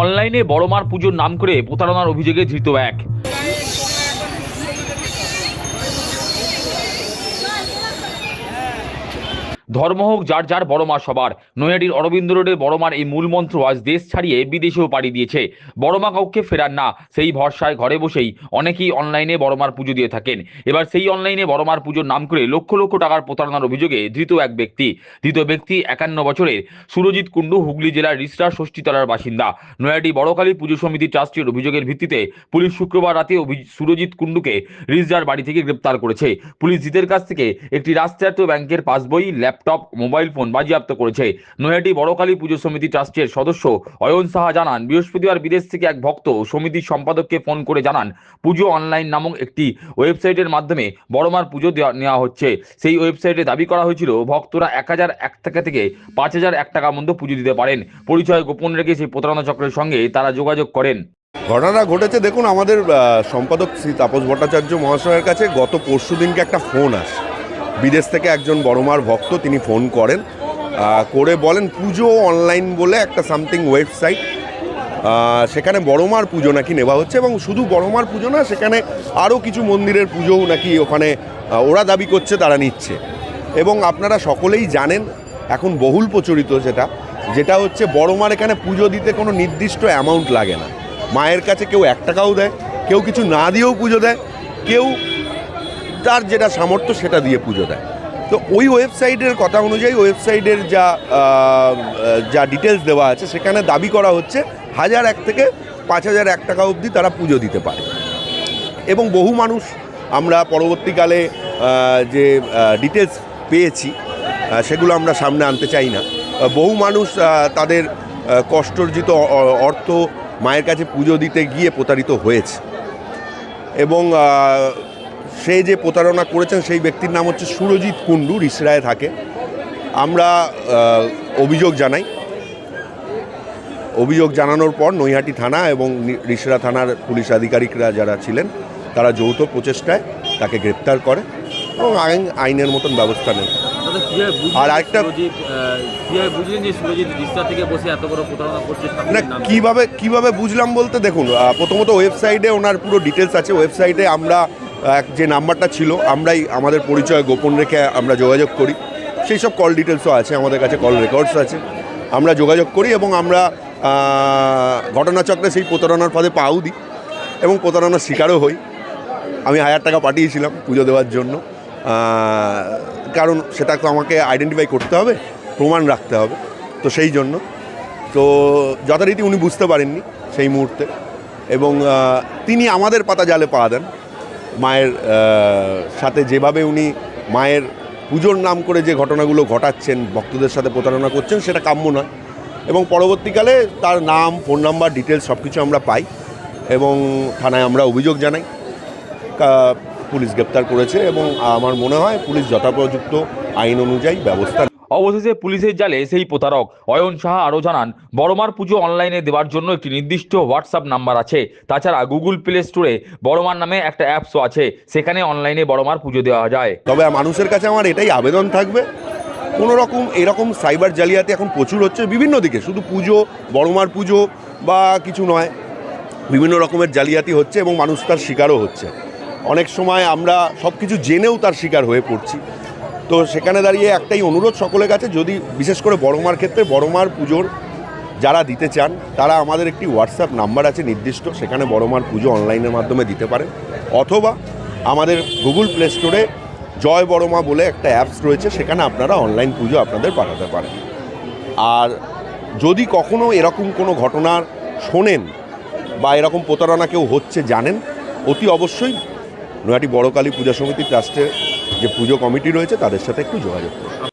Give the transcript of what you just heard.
অনলাইনে বড়মার পুজোর নাম করে প্রতারণার অভিযোগে ধৃত এক। ধর্ম হোক, যার যার বড় মা সবার। নৈহাটির অরবিন্দ রোডের বড় মার এই মূল মন্ত্র আজ দেশ ছাড়িয়ে বিদেশেও পাড়ি দিয়েছে। বড় মা কাউকে ফেরান না, সেই ভরসায় ঘরে বসেই অনেকেই অনলাইনে বড় মার পুজো দিয়ে থাকেন। এবার সেই অনলাইনে বড় মার পুজোর নাম করে লক্ষ লক্ষ টাকার প্রতারণার অভিযোগে ধৃত এক ব্যক্তি। ধৃত ব্যক্তি একান্ন বছরের সুরজিৎ কুণ্ডু, হুগলি জেলার রিসরা ষষ্ঠীতলার বাসিন্দা। নৈহাটি বড়কালী পুজো সমিতি ট্রাস্টির অভিযোগের ভিত্তিতে পুলিশ শুক্রবার রাতে সুরজিৎ কুণ্ডুকে রিসরার বাড়ি থেকে গ্রেপ্তার করেছে। পুলিশ জিতের কাছ থেকে একটি রাষ্ট্রায়ত্ত ব্যাংকের পাসবই, ল্যাপটপ মোবাইল ফোন বাজেয়াপ্ত করেছে। নৈহাটি বড়কালী পুজো সমিতি ট্রাস্টের সদস্য অয়ন সাহা জানান, বৃহস্পতিবার বিদেশ থেকে এক ভক্ত সমিতির সম্পাদককে ফোন করে জানান, পুজো অনলাইন নামক একটি ওয়েবসাইটের মাধ্যমে বড়মার পুজো নেওয়া হচ্ছে। সেই ওয়েবসাইটে দাবি করা হয়েছিল, ভক্তরা এক হাজার এক টাকা থেকে পাঁচ হাজার এক টাকা মধ্যে পুজো দিতে পারেন। পরিচয় গোপন রেখে সেই প্রতারণা চক্রের সঙ্গে তারা যোগাযোগ করেন। ঘটনা ঘটেছে, দেখুন আমাদের সম্পাদক শ্রী তাপস ভট্টাচার্য মহাশয়ের কাছে গত পরশু দিনকে একটা ফোন আসে। বিদেশ থেকে একজন বড়মার ভক্ত তিনি ফোন করেন করে বলেন পুজো অনলাইন বলে একটা সামথিং ওয়েবসাইট সেখানে বড়মার পুজো নাকি নেওয়া হচ্ছে এবং শুধু বড়মার পুজো না, সেখানে আরও কিছু মন্দিরের পুজোও নাকি ওখানে ওরা দাবি করছে, তারা নিচ্ছে। এবং আপনারা সকলেই জানেন, এখন বহুল প্রচলিত সেটা যেটা হচ্ছে বড়মার এখানে পুজো দিতে কোনো নির্দিষ্ট অ্যামাউন্ট লাগে না। মায়ের কাছে কেউ এক টাকাও দেয়, কেউ কিছু না দিয়েও পুজো দেয়, কেউ তার যেটা সামর্থ্য সেটা দিয়ে পুজো দেয়। তো ওই ওয়েবসাইটের কথা অনুযায়ী ওয়েবসাইটের যা যা ডিটেলস দেওয়া আছে, সেখানে দাবি করা হচ্ছে হাজার এক থেকে পাঁচ হাজার এক টাকা অবধি তারা পুজো দিতে পারে। এবং বহু মানুষ আমরা পরবর্তীকালে যে ডিটেলস পেয়েছি সেগুলো আমরা সামনে আনতে চাই না। বহু মানুষ তাদের কষ্টর্জিত অর্থ মায়ের কাছে পুজো দিতে গিয়ে প্রতারিত হয়েছে। এবং সে যে প্রতারণা করেছেন সেই ব্যক্তির নাম হচ্ছে সুরজিৎ কুণ্ডু রিসরায় থাকে। আমরা অভিযোগ জানাই। অভিযোগ জানানোর পর নৈহাটি থানা এবং রিসরা থানার পুলিশ আধিকারিকরা যারা ছিলেন তারা যৌথ প্রচেষ্টায় তাকে গ্রেপ্তার করে এবং আইন আইনের মতন ব্যবস্থা নেয়। বুঝলেন আর করছে না? কীভাবে কীভাবে বুঝলাম বলতে দেখুন প্রথমত ওয়েবসাইটে ওনার পুরো ডিটেলস আছে। ওয়েবসাইটে আমরা আহ, যে নাম্বারটা ছিল আমরাই আমাদের পরিচয় গোপন রেখে আমরা যোগাযোগ করি। সেই সব কল ডিটেলসও আছে আমাদের কাছে কল রেকর্ডস আছে। আমরা যোগাযোগ করি এবং আমরা ঘটনাচক্রে সেই প্রতারণার ফাঁদে পাও দিই এবং প্রতারণার শিকারও হই। আমি হাজার টাকা পাঠিয়েছিলাম পুজো দেওয়ার জন্য। কারণ সেটা তো আমাকে আইডেন্টিফাই করতে হবে প্রমাণ রাখতে হবে তো সেই জন্য। তো যথারীতি উনি বুঝতে পারেননি সেই মুহূর্তে। এবং তিনি আমাদের পাতা জালে পা দেন। মায়ের সাথে যেভাবে উনি মায়ের পুজোর নাম করে যে ঘটনাগুলো ঘটাচ্ছেন, ভক্তদের সাথে প্রতারণা করছেন, সেটা কাম্য নয়। এবং পরবর্তীকালে তার নাম, ফোন নাম্বার ডিটেলস সব কিছু আমরা পাই এবং থানায় আমরা অভিযোগ জানাই। পুলিশ গ্রেপ্তার করেছে এবং আমার মনে হয় পুলিশ যথাপযুক্ত আইন অনুযায়ী ব্যবস্থা অবশেষে পুলিশের জালে সেই প্রতারক। অয়ন সাহা আরও জানান, বড়মার পুজো অনলাইনে দেওয়ার জন্য একটি নির্দিষ্ট হোয়াটসঅ্যাপ নাম্বার আছে। তাছাড়া গুগল প্লে স্টোরে বড়মার নামে একটা অ্যাপসও আছে। সেখানে অনলাইনে বড়মার পুজো দেওয়া যায়। তবে মানুষের কাছে আমার এটাই আবেদন থাকবে। কোনো রকম এরকম সাইবার জালিয়াতি এখন প্রচুর হচ্ছে বিভিন্ন দিকে। শুধু পুজো, বড়মার পুজো বা কিছু নয়, বিভিন্ন রকমের জালিয়াতি হচ্ছে এবং মানুষ তার শিকারও হচ্ছে। অনেক সময় আমরা সব কিছু জেনেও তার শিকার হয়ে পড়ছি। তো সেখানে দাঁড়িয়ে একটাই অনুরোধ সকলের কাছে, যদি বিশেষ করে বড়মার ক্ষেত্রে, বড়মার পুজোর যারা দিতে চান, তারা আমাদের একটি হোয়াটসঅ্যাপ নাম্বার আছে নির্দিষ্ট, সেখানে বড়মার পুজো অনলাইনের মাধ্যমে দিতে পারেন। অথবা আমাদের গুগল প্লে স্টোরে জয় বড়মা বলে একটা অ্যাপস রয়েছে, সেখানে আপনারা অনলাইন পুজো আপনাদের পাঠাতে পারেন। আর যদি কখনও এরকম কোনো ঘটনার শোনেন বা এরকম প্রতারণা কেউ হচ্ছে জানেন, অতি অবশ্যই নয়াটি বড়কালী পূজা সমিতি ট্রাস্টের যে পুজো কমিটি রয়েছে তাদের সাথে একটু যোগাযোগ করুন।